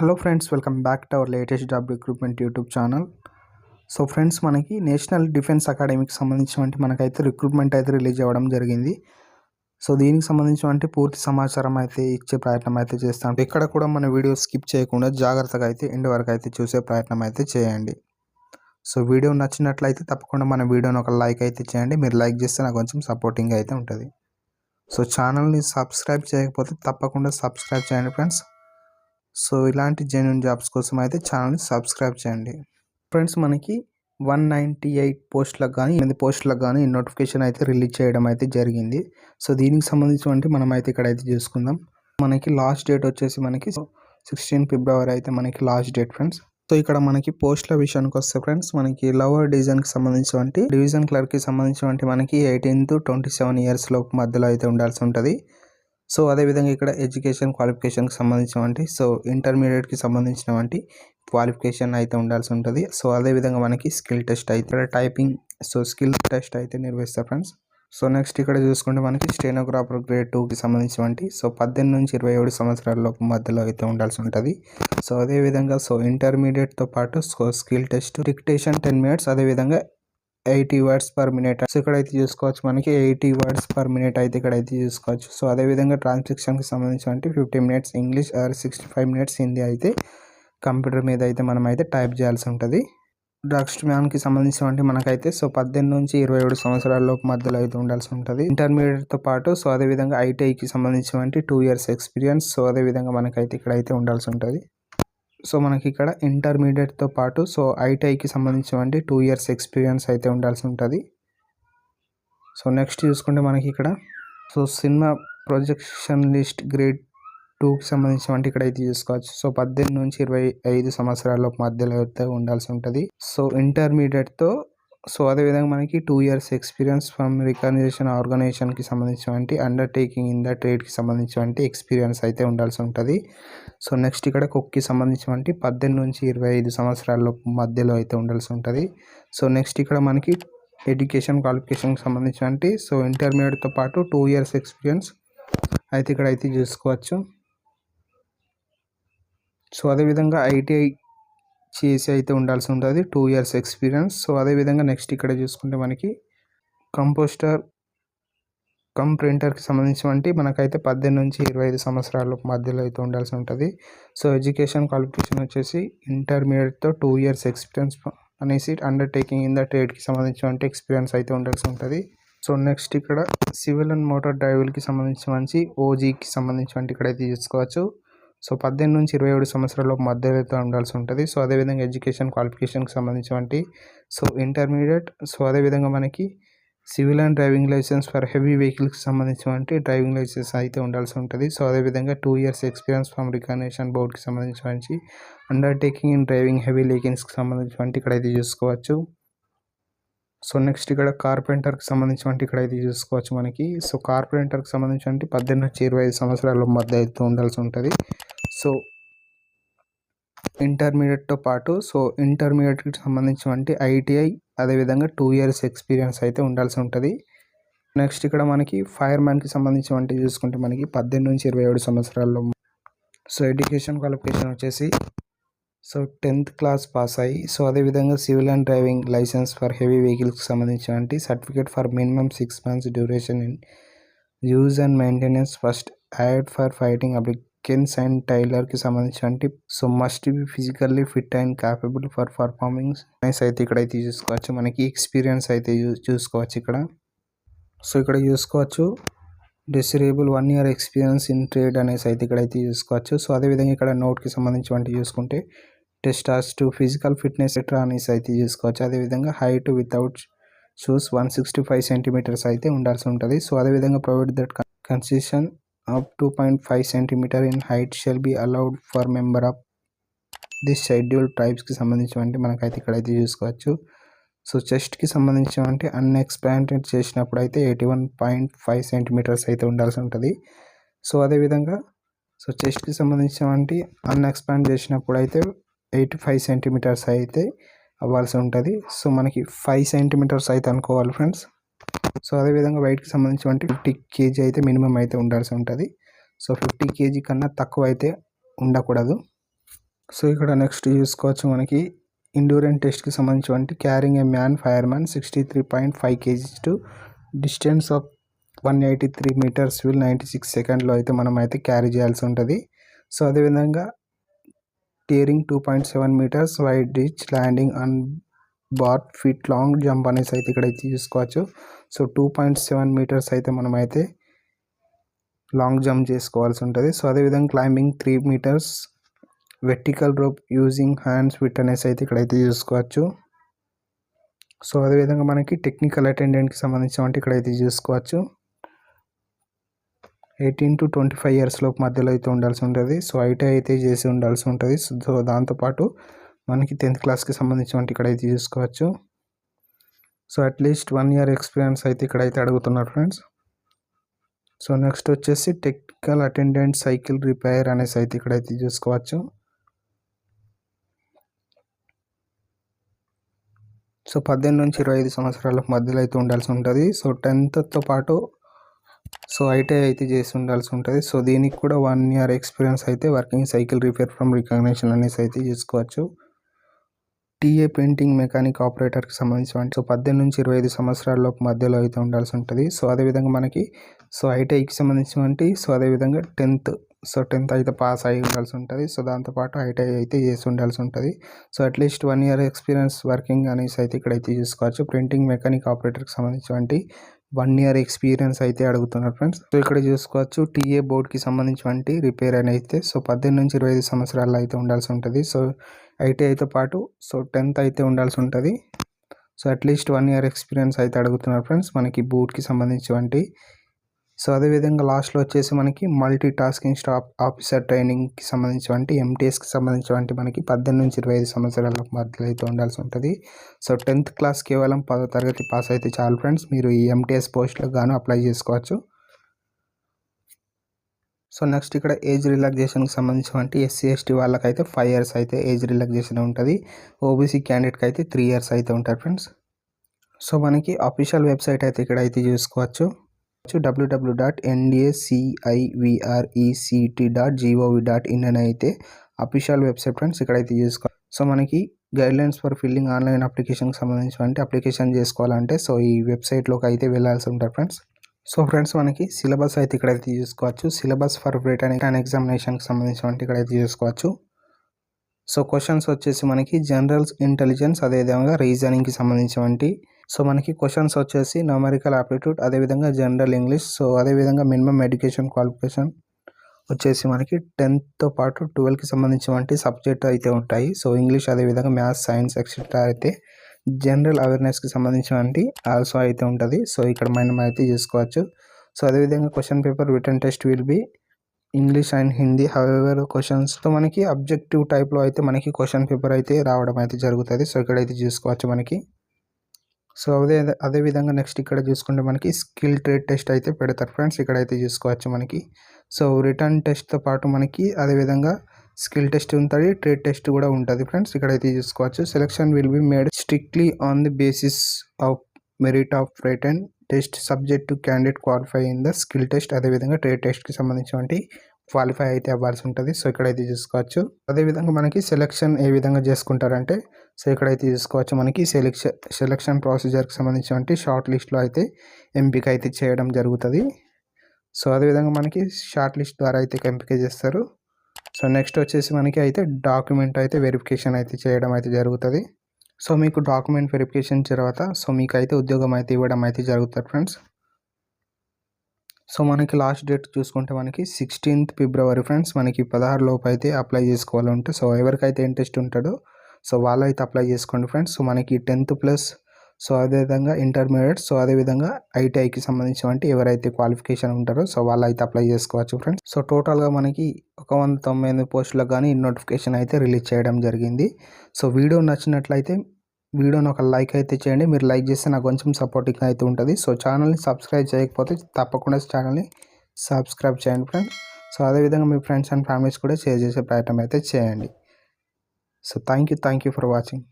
Hello friends welcome back to our latest job recruitment YouTube channel. So friends మనకి national defence అకాడమీకి సంబంధించినటువంటి మనకైతే recruitment అయితే release అవ్వడం జరిగింది. సో దీనికి సంబంధించినటువంటి పూర్తి సమాచారం అయితే ఇచ్చే ప్రయత్నం అయితే చేస్తాం ఇక్కడ కూడా మన వీడియో స్కిప్ చేయకుండా జాగ్రత్తగా అయితే ఎండ్ వరకు అయితే చూసే ప్రయత్నం అయితే చేయండి. సో వీడియో నచ్చినట్లయితే తప్పకుండా మన వీడియోని ఒక లైక్ అయితే చేయండి. మీరు లైక్ చేస్తే నాకు కొంచెం సపోర్టింగ్ అయితే ఉంటుంది. సో ఛానల్ని సబ్స్క్రైబ్ చేయకపోతే తప్పకుండా సబ్స్క్రైబ్ చేయండి ఫ్రెండ్స్. సో ఇలాంటి జెన్యున్ జాబ్స్ కోసం అయితే ఛానల్ని సబ్స్క్రైబ్ చేయండి. ఫ్రెండ్స్ మనకి వన్ నైంటీ ఎయిట్ పోస్టులకు కానీ ఎనిమిది పోస్టులకు కానీ నోటిఫికేషన్ అయితే రిలీజ్ చేయడం అయితే జరిగింది. సో దీనికి సంబంధించినటువంటి మనం అయితే ఇక్కడైతే చూసుకుందాం. మనకి లాస్ట్ డేట్ వచ్చేసి మనకి సిక్స్టీన్ ఫిబ్రవరి అయితే మనకి లాస్ట్ డేట్ ఫ్రెండ్స్ సో ఇక్కడ మనకి పోస్టుల విషయానికి వస్తే ఫ్రెండ్స్ మనకి లవర్ డివిజన్కి సంబంధించినటువంటి డివిజన్ క్లర్క్కి సంబంధించినటువంటి మనకి eighteen to twenty seven years లోపు మధ్యలో అయితే ఉండాల్సి ఉంటుంది. సో అదేవిధంగా ఇక్కడ ఎడ్యుకేషన్ క్వాలిఫికేషన్కి సంబంధించినవంటి సో ఇంటర్మీడియట్కి సంబంధించినవంటి క్వాలిఫికేషన్ అయితే ఉండాల్సి ఉంటుంది. సో అదేవిధంగా మనకి స్కిల్ టెస్ట్ అయితే ఇక్కడ టైపింగ్ సో స్కిల్ టెస్ట్ అయితే నిర్వహిస్తారు ఫ్రెండ్స్. సో నెక్స్ట్ ఇక్కడ చూసుకుంటే మనకి స్టెనోగ్రాఫర్ గ్రేడ్ టూకి సంబంధించినవంటి సో పద్దెనిమిది నుంచి ఇరవై ఏడు సంవత్సరాల లోపు మధ్యలో అయితే ఉండాల్సి ఉంటుంది. సో అదేవిధంగా సో ఇంటర్మీడియట్తో పాటు so skill test dictation ten minutes అదేవిధంగా eighty words per minute. So ఇక్కడైతే చూసుకోవచ్చు మనకి ఎయిటీ వర్డ్స్ పర్ మినిట్ అయితే ఇక్కడైతే చూసుకోవచ్చు. సో అదేవిధంగా ట్రాన్స్క్రిప్షన్కి సంబంధించి fifty minutes English or sixty five minutes Hindi అయితే కంప్యూటర్ మీద అయితే మనం అయితే టైప్ చేయాల్సి ఉంటుంది. డ్రగ్స్ మ్యాన్కి సంబంధించినటువంటి మనకైతే సో పద్దెనిమిది నుంచి ఇరవై ఏడు సంవత్సరాల లోపు మధ్యలో అయితే ఉండాల్సి ఉంటుంది. ఇంటర్మీడియట్తో పాటు సో అదేవిధంగా ఐటీఐకి సంబంధించినటువంటి టూ ఇయర్స్ ఎక్స్పీరియన్స్ సో అదేవిధంగా మనకైతే ఇక్కడ అయితే ఉండాల్సి ఉంటుంది. సో మనకి ఇక్కడ ఇంటర్మీడియట్తో పాటు సో ఐటీఐకి సంబంధించినటువంటి టూ ఇయర్స్ ఎక్స్పీరియన్స్ అయితే ఉండాల్సి ఉంటుంది. సో నెక్స్ట్ చూసుకుంటే మనకి ఇక్కడ so cinema projection list grade టూకి సంబంధించినటువంటి ఇక్కడ అయితే చూసుకోవచ్చు. సో పద్దెనిమిది నుంచి ఇరవై ఐదు సంవత్సరాల మధ్యలో అయితే ఉండాల్సి ఉంటుంది. సో ఇంటర్మీడియట్తో సో అదేవిధంగా మనకి two years experience from recognisation ఆర్గనైజేషన్కి సంబంధించినటువంటి అండర్టేకింగ్ ఇన్ ద ట్రేడ్కి సంబంధించినటువంటి ఎక్స్పీరియన్స్ అయితే ఉండాల్సి ఉంటుంది. సో నెక్స్ట్ ఇక్కడ కుక్కి సంబంధించినటువంటి పద్దెనిమిది నుంచి ఇరవై ఐదు సంవత్సరాల మధ్యలో అయితే ఉండాల్సి ఉంటుంది. సో నెక్స్ట్ ఇక్కడ మనకి ఎడ్యుకేషన్ క్వాలిఫికేషన్కి సంబంధించినటువంటి సో ఇంటర్మీడియట్తో పాటు టూ ఇయర్స్ ఎక్స్పీరియన్స్ అయితే ఇక్కడ అయితే చూసుకోవచ్చు. సో అదేవిధంగా ఐటీఐ చేసి అయితే ఉండాల్సి ఉంటుంది టూ ఇయర్స్ ఎక్స్పీరియన్స్ సో అదేవిధంగా నెక్స్ట్ ఇక్కడ చూసుకుంటే మనకి కంపోస్టర్ కమ్ ప్రింటర్కి సంబంధించినటువంటి మనకైతే పద్దెనిమిది నుంచి ఇరవై ఐదు సంవత్సరాల మధ్యలో అయితే ఉండాల్సి ఉంటుంది సో ఎడ్యుకేషన్ క్వాలిఫికేషన్ వచ్చేసి ఇంటర్మీడియట్తో టూ ఇయర్స్ ఎక్స్పీరియన్స్ అనేసి అండర్టేకింగ్ ఇన్ ద ట్రేడ్కి సంబంధించినటువంటి ఎక్స్పీరియన్స్ అయితే ఉండాల్సి ఉంటుంది సో నెక్స్ట్ ఇక్కడ సివిల్ అండ్ మోటార్ డ్రైవర్కి సంబంధించి ఓజీకి సంబంధించినటువంటి ఇక్కడైతే తీసుకోవచ్చు సో పద్దెనిమిది నుంచి ఇరవై ఏడు సంవత్సరాల మధ్యలో ఉండాల్సి ఉంటుంది. సో అదేవిధంగా ఎడ్యుకేషన్ క్వాలిఫికేషన్కి సంబంధించినటువంటి సో ఇంటర్మీడియట్ సో అదేవిధంగా మనకి civil and driving licence for heavy వెహికల్స్కి సంబంధించినటువంటి డ్రైవింగ్ లైసెన్స్ అయితే ఉండాల్సి ఉంటుంది. సో అదేవిధంగా two years experience from recognition బోర్డ్కి సంబంధించినటువంటి అండర్టేకింగ్ ఇన్ డ్రైవింగ్ హెవీ వెహికల్స్కి సంబంధించినటువంటి ఇక్కడైతే చూసుకోవచ్చు. సో నెక్స్ట్ ఇక్కడ కార్పెంటర్కి సంబంధించినటువంటి ఇక్కడ అయితే చూసుకోవచ్చు మనకి. సో కార్పెంటర్కి సంబంధించినటువంటి పద్దెనిమిది నుంచి ఇరవై ఐదు సంవత్సరాల మధ్య అయితే ఉండాల్సి ఉంటుంది. సో ఇంటర్మీడియట్తో పాటు సో ఇంటర్మీడియట్కి సంబంధించినటువంటి ఐటీఐ అదేవిధంగా టూ ఇయర్స్ ఎక్స్పీరియన్స్ అయితే ఉండాల్సి ఉంటుంది. నెక్స్ట్ ఇక్కడ మనకి ఫైర్ మ్యాన్కి సంబంధించినటువంటి చూసుకుంటే మనకి పద్దెనిమిది నుంచి ఇరవై ఏడు సంవత్సరాల్లో సో ఎడ్యుకేషన్ క్వాలిఫికేషన్ వచ్చేసి సో టెన్త్ క్లాస్ పాస్ అయ్యి సో అదేవిధంగా civil and driving licence for heavy వెహికల్స్కి సంబంధించినటువంటి certificate for minimum six months duration in use and maintenance first aid for fighting oblique కెన్స్ and టైలర్కి సంబంధించినటువంటి so must be physically fit and capable for performing అయితే ఇక్కడ అయితే చూసుకోవచ్చు. మనకి experience అయితే చూసుకోవచ్చు ఇక్కడ. సో ఇక్కడ చూసుకోవచ్చు. Desirable one year experience in trade అనేసి అయితే ఇక్కడ అయితే చూసుకోవచ్చు. సో అదేవిధంగా ఇక్కడ నోట్కి సంబంధించినటువంటి చూసుకుంటే టెస్టాస్ టు ఫిజికల్ ఫిట్నెస్ ఎట్రా అనేసి అయితే చూసుకోవచ్చు. అదేవిధంగా height without shoes one sixty five centimeters అయితే ఉండాల్సి ఉంటుంది. సో అదేవిధంగా provide that concession up two point five centimeter in height shall be allowed for member of this schedule టైప్స్కి సంబంధించినటువంటి మనకైతే ఇక్కడైతే చూసుకోవచ్చు. సో చెస్ట్కి సంబంధించినటువంటి అన్ఎక్స్పాండెడ్ చేసినప్పుడు అయితే eighty one point five centimeters అయితే ఉండాల్సి ఉంటుంది. సో అదేవిధంగా సో చెస్ట్కి సంబంధించినటువంటి అన్ఎక్స్పాండ్ చేసినప్పుడు అయితే ఎయిటీ ఫైవ్ సెంటీమీటర్స్ అయితే అవ్వాల్సి ఉంటుంది. సో మనకి ఫైవ్ సెంటీమీటర్స్ అయితే అనుకోవాలి ఫ్రెండ్స్ సో అదేవిధంగా వెయిట్కి సంబంధించినటువంటి ఫిఫ్టీ కేజీ అయితే మినిమం అయితే ఉండాల్సి ఉంటుంది. సో ఫిఫ్టీ కేజీ కన్నా తక్కువ అయితే ఉండకూడదు. సో ఇక్కడ నెక్స్ట్ చూసుకోవచ్చు మనకి ఇండూరెన్ టెస్ట్కి సంబంధించి carrying a man fire man sixty three point five kgs to distance of one eighty three meters will ninety six సెకండ్లో అయితే మనం అయితే క్యారీ చేయాల్సి ఉంటుంది. సో అదేవిధంగా tearing two point seven meters wide reach landing and bare feet long jump అనేసి అయితే ఇక్కడ అయితే చూసుకోవచ్చు. So two point seven meters అయితే మనమైతే లాంగ్ జంప్ చేసుకోవాల్సి ఉంటుంది. సో అదేవిధంగా climbing three meters vertical rope using hands fit అనేసి అయితే ఇక్కడైతే చూసుకోవచ్చు. సో అదేవిధంగా మనకి టెక్నికల్ అటెండెంట్కి సంబంధించినటువంటి ఇక్కడైతే చూసుకోవచ్చు. Eighteen to twenty five years లోపు మధ్యలో అయితే ఉండాల్సి ఉంటుంది. సో ఐటీ అయితే చేసి ఉండాల్సి ఉంటుంది. సో దాంతోపాటు మనకి టెన్త్ క్లాస్కి సంబంధించిన ఇక్కడైతే చూసుకోవచ్చు. So at least one year experience అయితే ఇక్కడైతే అడుగుతున్నారు ఫ్రెండ్స్ సో నెక్స్ట్ వచ్చేసి టెక్నికల్ అటెండెంట్ సైకిల్ రిపేర్ అనేసి అయితే ఇక్కడైతే చూసుకోవచ్చు. సో పద్దెనిమిది నుంచి ఇరవై ఐదు సంవత్సరాల మధ్యలో అయితే ఉండాల్సి ఉంటుంది. సో టెన్త్తో పాటు సో ఐటీఐ అయితే చేసి ఉండాల్సి ఉంటుంది. సో దీనికి కూడా వన్ ఇయర్ ఎక్స్పీరియన్స్ అయితే working cycle repair from recognition అనేసి అయితే చేసుకోవచ్చు. టీఏ పెయింటింగ్ మెకానిక్ ఆపరేటర్కి సంబంధించి సో పద్దెనిమిది నుంచి ఇరవై ఐదు సంవత్సరాలలోపు మధ్యలో అయితే ఉండాల్సి ఉంటుంది. సో అదేవిధంగా మనకి సో ఐటీఐకి సంబంధించినటువంటి సో అదేవిధంగా టెన్త్ సో టెన్త్ అయితే పాస్ అయి ఉండాల్సి ఉంటుంది. సో దాంతోపాటు ఐటీఐ అయితే చేసి ఉండాల్సి ఉంటుంది. So at least one year experience working అనేసి అయితే ఇక్కడైతే చూసుకోవచ్చు. ప్రింటింగ్ మెకానిక్ ఆపరేటర్కి సంబంధించినటువంటి వన్ ఇయర్ ఎక్స్పీరియన్స్ అయితే అడుగుతున్నారు ఫ్రెండ్స్. సో ఇక్కడ చూసుకోవచ్చు టీఏ బోర్డ్కి సంబంధించినటువంటి రిపేర్ అని అయితే సో పద్దెనిమిది నుంచి ఇరవై ఐదు సంవత్సరాలు అయితే ఉండాల్సి ఉంటుంది. సో ఐటీఐతో పాటు సో టెన్త్ అయితే ఉండాల్సి ఉంటుంది. So at least one year experience అయితే అడుగుతున్నారు ఫ్రెండ్స్ మనకి బూట్కి సంబంధించినటువంటి సో అదేవిధంగా లాస్ట్లో వచ్చేసి మనకి మల్టీ టాస్కింగ్ స్టాప్ ఆఫీసర్ ట్రైనింగ్కి సంబంధించినటువంటి ఎంటీఎస్కి సంబంధించినటువంటి మనకి పద్దెనిమిది నుంచి ఇరవై ఐదు సంవత్సరాల మధ్యలో అయితే ఉండాల్సి ఉంటుంది. సో టెన్త్ క్లాస్ కేవలం పదో తరగతి పాస్ అయితే చాలు ఫ్రెండ్స్. మీరు ఈ ఎంటీఎస్ పోస్ట్లకు గాను అప్లై చేసుకోవచ్చు. సో నెక్స్ట్ ఇక్కడ ఏజ్ రిలాక్సేషన్కి సంబంధించినటువంటి ఎస్సీ ఎస్టీ వాళ్ళకైతే ఫైవ్ ఇయర్స్ అయితే ఏజ్ రిలాక్సేషన్ ఉంటుంది. ఓబీసీ క్యాండిడేట్కి అయితే త్రీ ఇయర్స్ అయితే ఉంటారు ఫ్రెండ్స్. సో మనకి అఫీషియల్ వెబ్సైట్ అయితే ఇక్కడ అయితే చూసుకోవచ్చు. W W dot NDSCIVRECT dot GOV dot in అని అయితే అఫీషియల్ వెబ్సైట్ ఫ్రెండ్స్ ఇక్కడైతే చూసుకో సో మనకి గైడ్లైన్స్ ఫర్ ఫిల్లింగ్ ఆన్లైన్ అప్లికేషన్కి సంబంధించిన అప్లికేషన్ చేసుకోవాలంటే సో ఈ వెబ్సైట్లోకి అయితే వెళ్ళాల్సి ఉంటుంది ఫ్రెండ్స్ సో ఫ్రెండ్స్ మనకి సిలబస్ అయితే ఇక్కడైతే చూసుకోవచ్చు. సిలబస్ ఫర్ రిటర్న్ అండ్ ఎగ్జామినేషన్కి సంబంధించిన ఇక్కడైతే చూసుకోవచ్చు. సో క్వశ్చన్స్ వచ్చేసి మనకి జనరల్ ఇంటెలిజెన్స్ అదేవిధంగా రీజనింగ్కి సంబంధించినటువంటి సో మనకి క్వశ్చన్స్ వచ్చేసి న్యూమరికల్ ఆప్టిట్యూడ్ అదేవిధంగా జనరల్ ఇంగ్లీష్ సో అదేవిధంగా మినిమం ఎడ్యుకేషన్ క్వాలిఫికేషన్ వచ్చేసి మనకి టెన్త్తో పాటు ట్వెల్వ్కి సంబంధించినటువంటి సబ్జెక్ట్ అయితే ఉంటాయి. సో ఇంగ్లీష్ అదేవిధంగా మ్యాథ్స్ సైన్స్ ఎక్సెట్రా అయితే జనరల్ అవేర్నెస్కి సంబంధించినటువంటి ఆల్సో అయితే ఉంటుంది. సో ఇక్కడ మనం అయితే చూసుకోవచ్చు. సో అదేవిధంగా question paper written test will be English and Hindi however క్వశ్చన్స్తో మనకి అబ్జెక్టివ్ టైప్లో అయితే మనకి క్వశ్చన్ పేపర్ అయితే రావడం అయితే జరుగుతుంది. సో ఇక్కడైతే చూసుకోవచ్చు మనకి. సో అదే అదేవిధంగా నెక్స్ట్ ఇక్కడ చూసుకుంటే మనకి స్కిల్ ట్రేడ్ టెస్ట్ అయితే పెడతారు ఫ్రెండ్స్ ఇక్కడైతే చూసుకోవచ్చు మనకి. సో రిటర్న్ టెస్ట్తో పాటు మనకి అదేవిధంగా స్కిల్ టెస్ట్ ఉంటుంది ట్రేడ్ టెస్ట్ కూడా ఉంటుంది ఫ్రెండ్స్ ఇక్కడైతే చూసుకోవచ్చు. Selection will be made strictly on the basis of merit of written test subject to candidate qualify in the skill test అదేవిధంగా ట్రేడ్ టెస్ట్కి సంబంధించినటువంటి క్వాలిఫై అయితే అవ్వాల్సి ఉంటుంది. సో ఇక్కడైతే చూసుకోవచ్చు. అదేవిధంగా మనకి సెలెక్షన్ ఏ విధంగా చేసుకుంటారంటే సో ఇక్కడైతే చూసుకోవచ్చు మనకి సెలెక్షన్ సెలెక్షన్ ప్రొసీజర్కి సంబంధించినటువంటి షార్ట్ లిస్ట్లో అయితే ఎంపిక అయితే చేయడం జరుగుతుంది. సో అదేవిధంగా మనకి షార్ట్ లిస్ట్ ద్వారా అయితే ఎంపిక చేస్తారు. సో నెక్స్ట్ వచ్చేసి మనకి అయితే డాక్యుమెంట్ అయితే వెరిఫికేషన్ అయితే చేయడం అయితే జరుగుతుంది. సో మీకు డాక్యుమెంట్ వెరిఫికేషన్ తర్వాత సో మీకు అయితే ఉద్యోగం అయితే ఇవ్వడం అయితే జరుగుతుంది ఫ్రెండ్స్. సో మనకి లాస్ట్ డేట్ చూసుకుంటే మనకి సిక్స్టీన్త్ ఫిబ్రవరి ఫ్రెండ్స్ మనకి పదహారు లోపు అయితే అప్లై చేసుకోవాలంటే సో ఎవరికైతే ఇంట్రెస్ట్ ఉంటాడో సో వాళ్ళైతే అప్లై చేసుకోండి ఫ్రెండ్స్ సో మనకి టెన్త్ ప్లస్ సో అదేవిధంగా ఇంటర్మీడియట్ సో అదేవిధంగా ఐటీఐకి సంబంధించినటువంటి ఎవరైతే క్వాలిఫికేషన్ ఉంటారో సో వాళ్ళైతే అప్లై చేసుకోవచ్చు ఫ్రెండ్స్ సో టోటల్గా మనకి ఒక వంద తొంభై ఎనిమిది పోస్టులకు కానీ నోటిఫికేషన్ అయితే రిలీజ్ చేయడం జరిగింది. సో వీడియో నచ్చినట్లయితే వీడియోని ఒక లైక్ అయితే చేయండి. మీరు లైక్ చేస్తే నాకు కొంచెం సపోర్టింగ్ అయితే ఉంటుంది. సో ఛానల్ని సబ్స్క్రైబ్ చేయకపోతే తప్పకుండా ఛానల్ని సబ్స్క్రైబ్ చేయండి ఫ్రెండ్స్ సో అదేవిధంగా మీ ఫ్రెండ్స్ అండ్ ఫ్యామిలీస్ కూడా షేర్ చేసే ప్రయత్నం అయితే చేయండి. So thank you thank you for watching